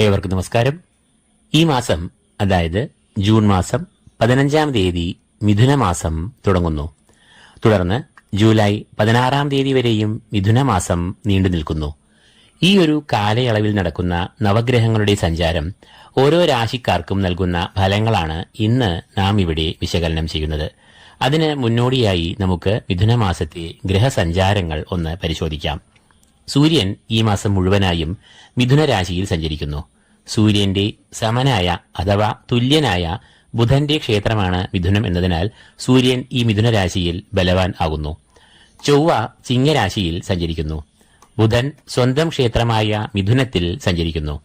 ഏവർക്കും നമസ്കാരം. ഈ മാസം അതായത് ജൂൺ മാസം പതിനഞ്ചാം തീയതി മിഥുന മാസം തുടങ്ങുന്നു. തുടർന്ന് ജൂലൈ പതിനാറാം തീയതി വരെയും മിഥുന മാസം നീണ്ടു നിൽക്കുന്നു. ഈ ഒരു കാലയളവിൽ നടക്കുന്ന നവഗ്രഹങ്ങളുടെ സഞ്ചാരം ഓരോ രാശിക്കാർക്കും നൽകുന്ന ഫലങ്ങളാണ് ഇന്ന് നാം ഇവിടെ വിശകലനം ചെയ്യുന്നത്. അതിന് മുന്നോടിയായി നമുക്ക് മിഥുന മാസത്തെ ഗ്രഹസഞ്ചാരങ്ങൾ ഒന്ന് പരിശോധിക്കാം. സൂര്യൻ ഈ മാസം മുഴുവനായും മിഥുനരാശിയിൽ സഞ്ചരിക്കുന്നു. സൂര്യന്റെ സമനായ അഥവാ തുല്യനായ ബുധന്റെ ക്ഷേത്രമാണ് മിഥുനം എന്നതിനാൽ സൂര്യൻ ഈ മിഥുനരാശിയിൽ ബലവാൻ ആകുന്നു. ചൊവ്വ ചിങ്ങരാശിയിൽ സഞ്ചരിക്കുന്നു. ബുധൻ സ്വന്തം ക്ഷേത്രമായ മിഥുനത്തിൽ സഞ്ചരിക്കുന്നു.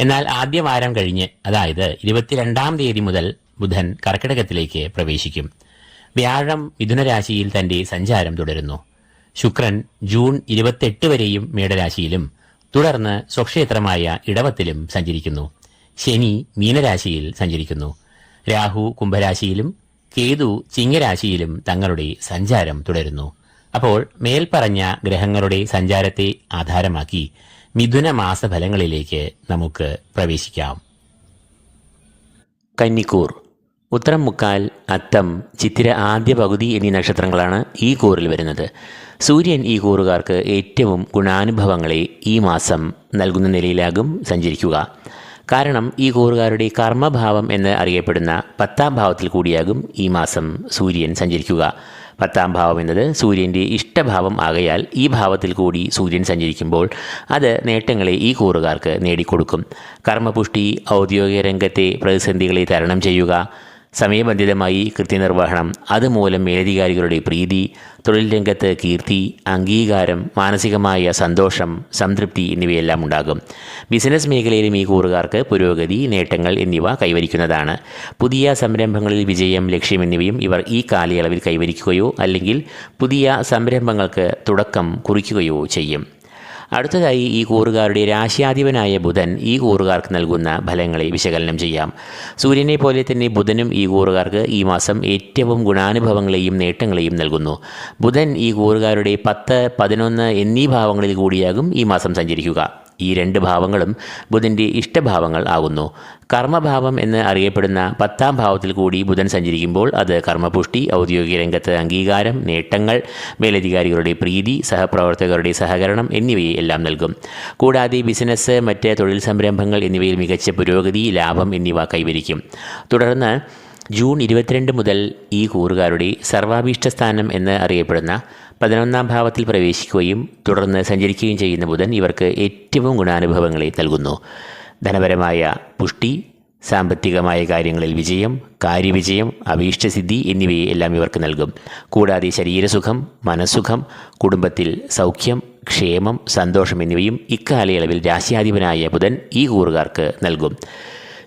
എന്നാൽ ആദ്യ വാരം കഴിഞ്ഞ് അതായത് ഇരുപത്തിരണ്ടാം തീയതി മുതൽ ബുധൻ കർക്കിടകത്തിലേക്ക് പ്രവേശിക്കും. വ്യാഴം മിഥുനരാശിയിൽ തന്റെ സഞ്ചാരം തുടരുന്നു. ശുക്രൻ ജൂൺ ഇരുപത്തെട്ട് വരെയും മേടരാശിയിലും തുടർന്ന് സ്വക്ഷേത്രമായ ഇടവത്തിലും സഞ്ചരിക്കുന്നു. ശനി മീനരാശിയിൽ സഞ്ചരിക്കുന്നു. രാഹു കുംഭരാശിയിലും കേതു ചിങ്ങരാശിയിലും തങ്ങളുടെ സഞ്ചാരം തുടരുന്നു. അപ്പോൾ മേൽപ്പറഞ്ഞ ഗ്രഹങ്ങളുടെ സഞ്ചാരത്തെ ആധാരമാക്കി മിഥുന മാസഫലങ്ങളിലേക്ക് നമുക്ക് പ്രവേശിക്കാം. കന്നിക്കൂർ. ഉത്തരം മുക്കാൽ അത്തം ചിത്തിര ആദ്യ പകുതി എന്നീ നക്ഷത്രങ്ങളാണ് ഈ കൂറിൽ വരുന്നത്. സൂര്യൻ ഈ കൂറുകാർക്ക് ഏറ്റവും ഗുണാനുഭവങ്ങളെ ഈ മാസം നൽകുന്ന നിലയിലാകും സഞ്ചരിക്കുക. കാരണം ഈ കൂറുകാരുടെ കർമ്മഭാവം എന്ന് അറിയപ്പെടുന്ന പത്താം ഭാവത്തിൽ കൂടിയാകും ഈ മാസം സൂര്യൻ സഞ്ചരിക്കുക. പത്താം ഭാവം എന്നത് സൂര്യന്റെ ഇഷ്ടഭാവം ആകയാൽ ഈ ഭാവത്തിൽ കൂടി സൂര്യൻ സഞ്ചരിക്കുമ്പോൾ അത് നേട്ടങ്ങളെ ഈ കൂറുകാർക്ക് നേടിക്കൊടുക്കും. കർമ്മപുഷ്ടി ഔദ്യോഗിക രംഗത്തെ പ്രതിസന്ധികളെ തരണം ചെയ്യുക സമയബന്ധിതമായി കൃത്യനിർവഹണം അതുമൂലം മേലധികാരികളുടെ പ്രീതി തൊഴിൽ രംഗത്ത് കീർത്തി അംഗീകാരം മാനസികമായ സന്തോഷം സംതൃപ്തി എന്നിവയെല്ലാം ഉണ്ടാകും. ബിസിനസ് മേഖലയിലും ഈ കൂറുകാർക്ക് പുരോഗതി നേട്ടങ്ങൾ എന്നിവ കൈവരിക്കുന്നതാണ്. പുതിയ സംരംഭങ്ങളിൽ വിജയം ലക്ഷ്യം എന്നിവയും ഇവർ ഈ കാലയളവിൽ കൈവരിക്കുകയോ അല്ലെങ്കിൽ പുതിയ സംരംഭങ്ങൾക്ക് തുടക്കം കുറിക്കുകയോ ചെയ്യും. അടുത്തതായി ഈ കൂറുകാരുടെ രാശ്യാധിപനായ ബുധൻ ഈ കൂറുകാർക്ക് നൽകുന്ന ഫലങ്ങളെ വിശകലനം ചെയ്യാം. സൂര്യനെ പോലെ തന്നെ ബുധനും ഈ കൂറുകാർക്ക് ഈ മാസം ഏറ്റവും ഗുണാനുഭവങ്ങളെയും നേട്ടങ്ങളെയും നൽകുന്നു. ബുധൻ ഈ കൂറുകാരുടെ പത്ത് പതിനൊന്ന് എന്നീ ഭാവങ്ങളിൽ കൂടിയാകും ഈ മാസം സഞ്ചരിക്കുക. ഈ രണ്ട് ഭാവങ്ങളും ബുധന്റെ ഇഷ്ടഭാവങ്ങൾ ആകുന്നു. കർമ്മഭാവം എന്ന് അറിയപ്പെടുന്ന പത്താം ഭാവത്തിൽ കൂടി ബുധൻ സഞ്ചരിക്കുമ്പോൾ അത് കർമ്മപുഷ്ടി ഔദ്യോഗിക രംഗത്ത് അംഗീകാരം നേട്ടങ്ങൾ മേലധികാരികളുടെ പ്രീതി സഹപ്രവർത്തകരുടെ സഹകരണം എന്നിവയെ എല്ലാം നൽകും. കൂടാതെ ബിസിനസ് മറ്റ് തൊഴിൽ സംരംഭങ്ങൾ എന്നിവയിൽ മികച്ച പുരോഗതി ലാഭം എന്നിവ കൈവരിക്കും. തുടർന്ന് ജൂൺ ഇരുപത്തിരണ്ട് മുതൽ ഈ കൂറുകാരുടെ സർവാഭീഷ്ട സ്ഥാനം എന്ന് അറിയപ്പെടുന്ന പതിനൊന്നാം ഭാവത്തിൽ പ്രവേശിക്കുകയും തുടർന്ന് സഞ്ചരിക്കുകയും ചെയ്യുന്ന ബുധൻ ഇവർക്ക് ഏറ്റവും ഗുണാനുഭവങ്ങളെ നൽകുന്നു. ധനപരമായ പുഷ്ടി സാമ്പത്തികമായ കാര്യങ്ങളിൽ വിജയം കാര്യവിജയം അഭീഷ്ടസിദ്ധി എന്നിവയെ എല്ലാം ഇവർക്ക് നൽകും. കൂടാതെ ശരീരസുഖം മനസ്സുഖം കുടുംബത്തിൽ സൗഖ്യം ക്ഷേമം സന്തോഷം എന്നിവയും ഇക്കാലയളവിൽ രാശ്യാധിപനായ ബുധൻ ഈ കൂറുകാർക്ക് നൽകും.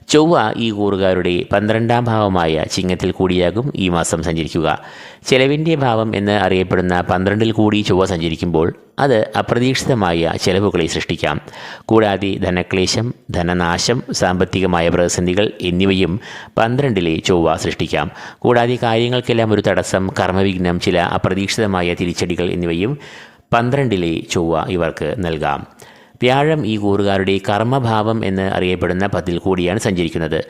ചൊവ്വ ഈ കൂറുകാരുടെ പന്ത്രണ്ടാം ഭാവമായ ചിങ്ങത്തിൽ കൂടിയാകും ഈ മാസം സഞ്ചരിക്കുക. ചെലവിന്റെ ഭാവം എന്ന് അറിയപ്പെടുന്ന പന്ത്രണ്ടിൽ കൂടി ചൊവ്വ സഞ്ചരിക്കുമ്പോൾ അത് അപ്രതീക്ഷിതമായ ചെലവുകളെ സൃഷ്ടിക്കാം. കൂടാതെ ധനക്ലേശം ധനനാശം സാമ്പത്തികമായ പ്രതിസന്ധികൾ എന്നിവയും പന്ത്രണ്ടിലെ ചൊവ്വ സൃഷ്ടിക്കാം. കൂടാതെ കാര്യങ്ങൾക്കെല്ലാം ഒരു തടസ്സം കർമ്മവിഘ്നം ചില അപ്രതീക്ഷിതമായ തിരിച്ചടികൾ എന്നിവയും പന്ത്രണ്ടിലെ ചൊവ്വ ഇവർക്ക് നൽകാം. വ്യാഴം ഈ കൂറുകാരുടെ കർമ്മഭാവം എന്ന് അറിയപ്പെടുന്ന പത്തിൽ കൂടിയാണ് സഞ്ചരിക്കുന്നത്.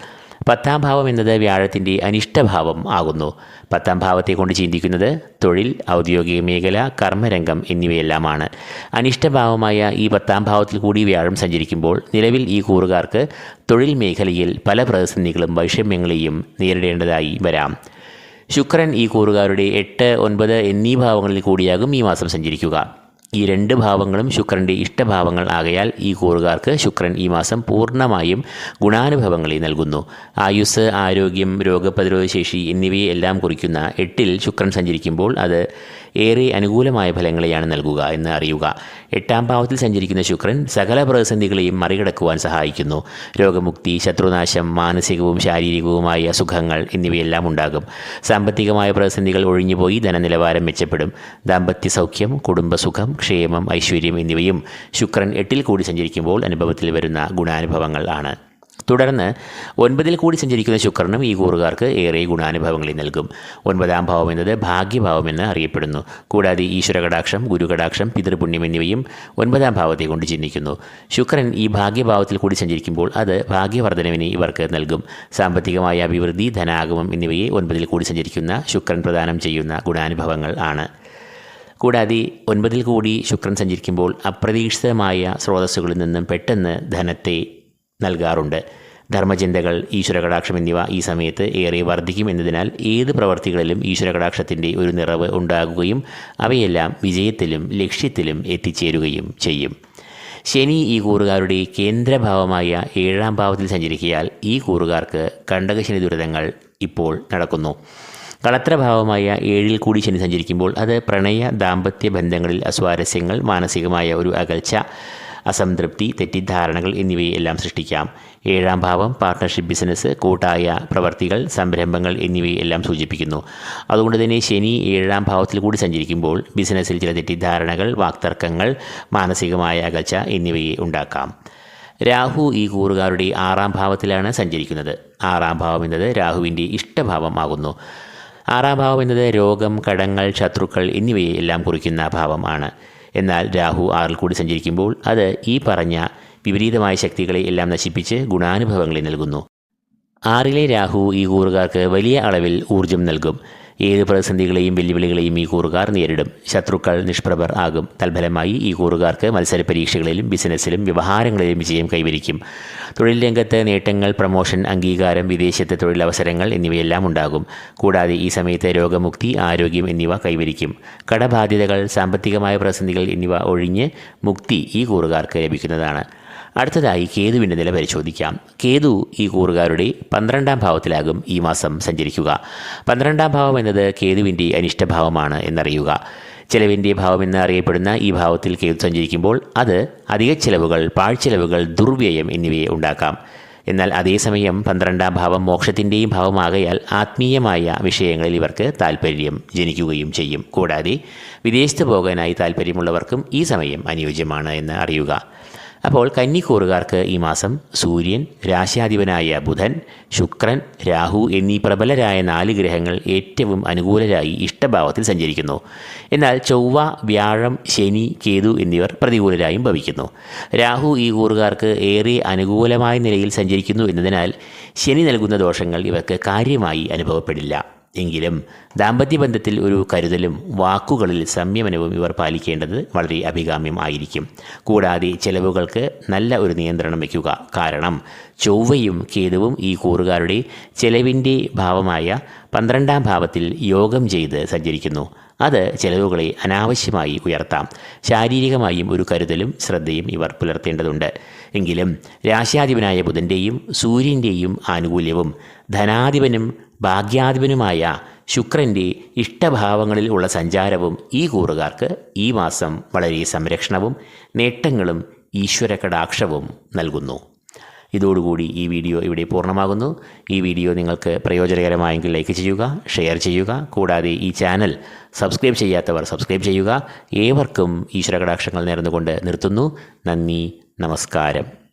പത്താം ഭാവം എന്നത് വ്യാഴത്തിന്റെ അനിഷ്ടഭാവം ആകുന്നു. പത്താം ഭാവത്തെ കൊണ്ട് ചിന്തിക്കുന്നത് തൊഴിൽ ഔദ്യോഗിക മേഖല കർമ്മരംഗം എന്നിവയെല്ലാമാണ്. അനിഷ്ടഭാവമായ ഈ പത്താം ഭാവത്തിൽ കൂടി വ്യാഴം സഞ്ചരിക്കുമ്പോൾ നിലവിൽ ഈ കൂറുകാർക്ക് തൊഴിൽ മേഖലയിൽ പല പ്രതിസന്ധികളും വൈഷമ്യങ്ങളെയും നേരിടേണ്ടതായി വരാം. ശുക്രൻ ഈ കൂറുകാരുടെ എട്ട് ഒൻപത് എന്നീ ഭാവങ്ങളിൽ കൂടിയാകും ഈ മാസം സഞ്ചരിക്കുക. ഈ രണ്ട് ഭാവങ്ങളും ശുക്രന്റെ ഇഷ്ടഭാവങ്ങൾ ആകയാൽ ഈ കൂറുകാർക്ക് ശുക്രൻ ഈ മാസം പൂർണമായും ഗുണാനുഭവങ്ങളെ നൽകുന്നു. ആയുസ് ആരോഗ്യം രോഗപ്രതിരോധശേഷി എന്നിവയെല്ലാം കുറിക്കുന്ന എട്ടിൽ ശുക്രൻ സഞ്ചരിക്കുമ്പോൾ അത് ഏറെ അനുകൂലമായ ഫലങ്ങളെയാണ് നൽകുക എന്ന് അറിയുക. എട്ടാം ഭാവത്തിൽ സഞ്ചരിക്കുന്ന ശുക്രൻ സകല പ്രതിസന്ധികളെയും മറികടക്കുവാൻ സഹായിക്കുന്നു. രോഗമുക്തി ശത്രുനാശം മാനസികവും ശാരീരികവുമായ അസുഖങ്ങൾ എന്നിവയെല്ലാം ഉണ്ടാകും. സാമ്പത്തികമായ പ്രതിസന്ധികൾ ഒഴിഞ്ഞുപോയി ധനനിലവാരം മെച്ചപ്പെടും. ദാമ്പത്യ സൗഖ്യം കുടുംബസുഖം ക്ഷേമം ഐശ്വര്യം എന്നിവയും ശുക്രൻ എട്ടിൽ കൂടി സഞ്ചരിക്കുമ്പോൾ അനുഭവത്തിൽ വരുന്ന ഗുണാനുഭവങ്ങൾ ആണ്. തുടർന്ന് ഒൻപതിൽ കൂടി സഞ്ചരിക്കുന്ന ശുക്രനും ഈ കൂറുകാർക്ക് ഏറെ ഗുണാനുഭവങ്ങളിൽ നൽകും. ഒൻപതാം ഭാവം എന്നത് ഭാഗ്യഭാവമെന്ന് അറിയപ്പെടുന്നു. കൂടാതെ ഈശ്വരകടാക്ഷം ഗുരുകടാക്ഷം പിതൃപുണ്യം എന്നിവയും ഒൻപതാം ഭാവത്തെ കൊണ്ട് ചിന്തിക്കുന്നു ശുക്രൻ ഈ ഭാഗ്യഭാവത്തിൽ കൂടി സഞ്ചരിക്കുമ്പോൾ അത് ഭാഗ്യവർദ്ധനവിനെ ഇവർക്ക് നൽകും. സാമ്പത്തികമായ അഭിവൃദ്ധി ധനാഗമം എന്നിവയെ ഒൻപതിൽ കൂടി സഞ്ചരിക്കുന്ന ശുക്രൻ പ്രദാനം ചെയ്യുന്ന ഗുണാനുഭവങ്ങൾ ആണ്. കൂടാതെ ഒൻപതിൽ കൂടി ശുക്രൻ സഞ്ചരിക്കുമ്പോൾ അപ്രതീക്ഷിതമായ സ്രോതസ്സുകളിൽ നിന്നും പെട്ടെന്ന് ധനത്തെ നൽകാറുണ്ട്. ധർമ്മചിന്തകൾ ഈശ്വരകടാക്ഷം എന്നിവ ഈ സമയത്ത് ഏറെ വർദ്ധിക്കും എന്നതിനാൽ ഏത് പ്രവർത്തികളിലും ഈശ്വരകടാക്ഷത്തിന്റെ ഒരു നിറവ് ഉണ്ടാകുകയും അവയെല്ലാം വിജയത്തിലും ലക്ഷ്യത്തിലും എത്തിച്ചേരുകയും ചെയ്യും. ശനി ഈ കൂറുകാരുടെ കേന്ദ്രഭാവമായ ഏഴാം ഭാവത്തിൽ സഞ്ചരിക്കിയാൽ ഈ കൂറുകാർക്ക് കണ്ടകശനി ദുരിതങ്ങൾ ഇപ്പോൾ നടക്കുന്നു. കളത്രഭാവമായ ഏഴിൽ കൂടി ശനി സഞ്ചരിക്കുമ്പോൾ അത് പ്രണയ ദാമ്പത്യ ബന്ധങ്ങളിൽ അസ്വാരസ്യങ്ങൾ മാനസികമായ ഒരു അകൽച്ച അസംതൃപ്തി തെറ്റിദ്ധാരണകൾ എന്നിവയെല്ലാം സൃഷ്ടിക്കാം. ഏഴാം ഭാവം പാർട്ട്ണർഷിപ്പ് ബിസിനസ് കൂട്ടായ പ്രവർത്തികൾ സംരംഭങ്ങൾ എന്നിവയെല്ലാം സൂചിപ്പിക്കുന്നു. അതുകൊണ്ട് തന്നെ ശനി ഏഴാം ഭാവത്തിൽ കൂടി സഞ്ചരിക്കുമ്പോൾ ബിസിനസ്സിൽ ചില തെറ്റിദ്ധാരണകൾ വാക്തർക്കങ്ങൾ മാനസികമായ അകൽച്ച എന്നിവയെ ഉണ്ടാക്കാം. രാഹു ഈ കൂറുകാരുടെ ആറാം ഭാവത്തിലാണ് സഞ്ചരിക്കുന്നത്. ആറാം ഭാവം എന്നത് രാഹുവിന്റെ ഇഷ്ടഭാവമാകുന്നു ആറാം ഭാവം എന്നത് രോഗം കടങ്ങൾ ശത്രുക്കൾ എന്നിവയെ എല്ലാം കുറിക്കുന്ന ഭാവമാണ്. എന്നാൽ രാഹു ആറിൽ കൂടി സഞ്ചരിക്കുമ്പോൾ അത് ഈ പറഞ്ഞ വിപരീതമായ ശക്തികളെ എല്ലാം നശിപ്പിച്ച് ഗുണാനുഭവങ്ങളെ നൽകുന്നു. ആറിലെ രാഹു ഈ കൂറുകാർക്ക് വലിയ അളവിൽ ഊർജം നൽകും. ഏത് പ്രതിസന്ധികളെയും വെല്ലുവിളികളെയും ഈ കൂറുകാർ നേരിടും. ശത്രുക്കൾ നിഷ്പ്രഭർ ആകും. തൽഫലമായി ഈ കൂറുകാർക്ക് മത്സര പരീക്ഷകളിലും ബിസിനസ്സിലും വ്യവഹാരങ്ങളിലും വിജയം കൈവരിക്കും. തൊഴിൽ രംഗത്ത് നേട്ടങ്ങൾ പ്രമോഷൻ അംഗീകാരം വിദേശത്തെ തൊഴിലവസരങ്ങൾ എന്നിവയെല്ലാം ഉണ്ടാകും. കൂടാതെ ഈ സമയത്ത് രോഗമുക്തി ആരോഗ്യം എന്നിവ കൈവരിക്കും. കടബാധ്യതകൾ സാമ്പത്തികമായ പ്രതിസന്ധികൾ എന്നിവ ഒഴിഞ്ഞ് മുക്തി ഈ കൂറുകാർക്ക് ലഭിക്കുന്നതാണ്. അടുത്തതായി കേതുവിന്റെ നില പരിശോധിക്കാം. കേതു ഈ കൂറുകാരുടെ പന്ത്രണ്ടാം ഭാവത്തിലാകും ഈ മാസം സഞ്ചരിക്കുക. പന്ത്രണ്ടാം ഭാവം എന്നത് കേതുവിന്റെ അനിഷ്ടഭാവമാണ് എന്നറിയുക. ചെലവിന്റെ ഭാവമെന്ന് അറിയപ്പെടുന്ന ഈ ഭാവത്തിൽ കേതു സഞ്ചരിക്കുമ്പോൾ അത് അധിക ചെലവുകൾ പാഴ്ചെലവുകൾ ദുർവ്യയം എന്നിവയെ ഉണ്ടാക്കാം. എന്നാൽ അതേസമയം പന്ത്രണ്ടാം ഭാവം മോക്ഷത്തിന്റെയും ഭാവമാകയാൽ ആത്മീയമായ വിഷയങ്ങളിൽ ഇവർക്ക് താല്പര്യം ജനിക്കുകയും ചെയ്യും. കൂടാതെ വിദേശത്ത് പോകാനായി താല്പര്യമുള്ളവർക്കും ഈ സമയം അനുയോജ്യമാണ് എന്ന് അറിയുക. അപ്പോൾ കന്നിക്കൂറുകാർക്ക് ഈ മാസം സൂര്യൻ രാശാധിപനായ ബുധൻ ശുക്രൻ രാഹു എന്നീ പ്രബലരായ നാല് ഗ്രഹങ്ങൾ ഏറ്റവും അനുകൂലരായി ഇഷ്ടഭാവത്തിൽ സഞ്ചരിക്കുന്നു. എന്നാൽ ചൊവ്വ വ്യാഴം ശനി കേതു എന്നിവർ പ്രതികൂലരായും ഭവിക്കുന്നു. രാഹു ഈ കൂറുകാർക്ക് ഏറെ അനുകൂലമായ നിലയിൽ സഞ്ചരിക്കുന്നു എന്നതിനാൽ ശനി നൽകുന്ന ദോഷങ്ങൾ ഇവർക്ക് കാര്യമായി അനുഭവപ്പെടില്ല. എങ്കിലും ദാമ്പത്യ ബന്ധത്തിൽ ഒരു കരുതലും വാക്കുകളിൽ സംയമനവും ഇവർ പാലിക്കേണ്ടത് വളരെ അഭികാമ്യം ആയിരിക്കും കൂടാതെ ചെലവുകൾക്ക് നല്ല ഒരു നിയന്ത്രണം വയ്ക്കുക. കാരണം ചൊവ്വയും കേതുവും ഈ കൂറുകാരുടെ ചെലവിന്റെ ഭാവമായ പന്ത്രണ്ടാം ഭാവത്തിൽ യോഗം ചെയ്ത് സഞ്ചരിക്കുന്നു. അത് ചെലവുകളെ അനാവശ്യമായി ഉയർത്താം. ശാരീരികമായും ഒരു കരുതലും ശ്രദ്ധയും ഇവർ പുലർത്തേണ്ടതുണ്ട്. എങ്കിലും രാശ്യാധിപനായ ബുധന്റെയും സൂര്യന്റെയും ആനുകൂല്യവും ധനാധിപനും ഭാഗ്യാധിപനുമായ ശുക്രന്റെ ഇഷ്ടഭാവങ്ങളിൽ ഉള്ള സഞ്ചാരവും ഈ കൂറുകാർക്ക് ഈ മാസം വളരെ സംരക്ഷണവും നേട്ടങ്ങളും ഈശ്വര കടാക്ഷവും നൽകുന്നു. ഇതോടുകൂടി ഈ വീഡിയോ ഇവിടെ പൂർണമാകുന്നു. ഈ വീഡിയോ നിങ്ങൾക്ക് പ്രയോജനകരമായെങ്കിൽ ലൈക്ക് ചെയ്യുക ഷെയർ ചെയ്യുക. കൂടാതെ ഈ ചാനൽ സബ്സ്ക്രൈബ് ചെയ്യാത്തവർ സബ്സ്ക്രൈബ് ചെയ്യുക. ഏവർക്കും ഈശ്വര കടാക്ഷങ്ങൾ നേർന്നുകൊണ്ട് നിർത്തുന്നു. നന്ദി നമസ്കാരം.